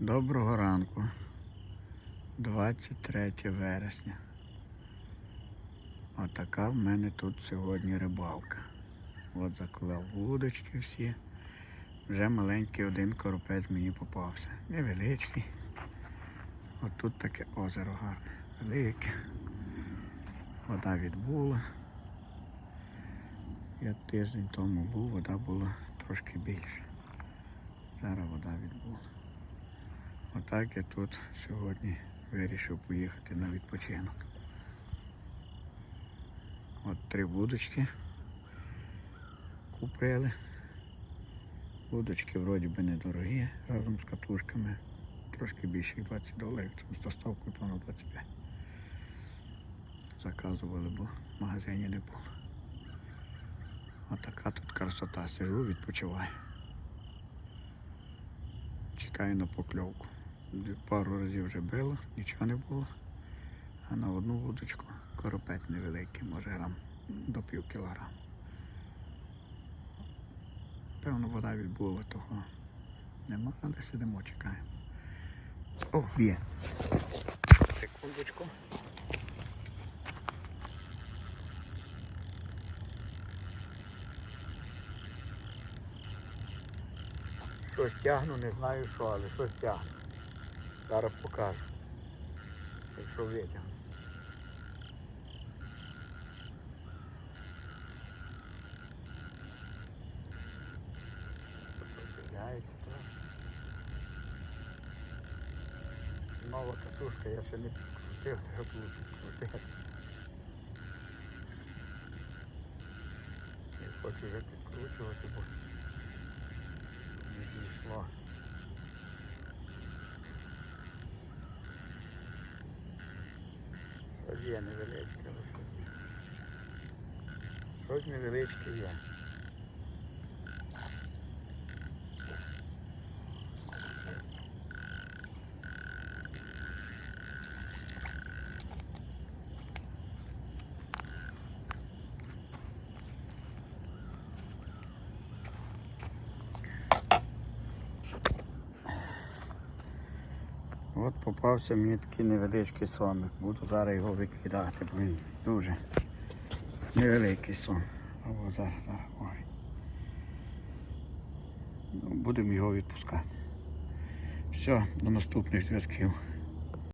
Доброго ранку. 23 вересня. Отака в мене тут сьогодні рибалка. От заклав вудочки всі. Вже маленький один коропець мені попався. Невеличкий. От тут таке озеро гарне. Велике. Вода відбула. Я тиждень тому був, вода була трошки більше. Зараз вода відбула. Отак я тут сьогодні вирішив поїхати на відпочинок. От три вудочки купили. Вудочки вроді би недорогі разом з катушками. Трошки більше 20 доларів, тому з доставкою то на 25. Заказували, бо в магазині не було. Отака тут красота. Сижу, відпочиваю. Чекаю на покльовку. Пару разів вже било, нічого не було. А на одну вудочку коропець невеликий, може грам до пів кілограм. Певно, вода відбула, того нема, але сидимо, чекаємо. О, є. Секундочку. Щось тягну, не знаю що, але щось тягну. Зараз покажу. Якщо витягну. Подивляється трохи. Нова катушка, я ще не підкрутив, треба було підкрутити. Я хочу вже підкручувати, бо не дійшло. Є невеличке. Щось невеличке є. От попався мені такий невеличкий сомик. Буду зараз його викидати, бо він дуже невеликий сон. Або зараз, зараз. Ой. Ну, Будемо його відпускати. Все, до наступних зв'язків.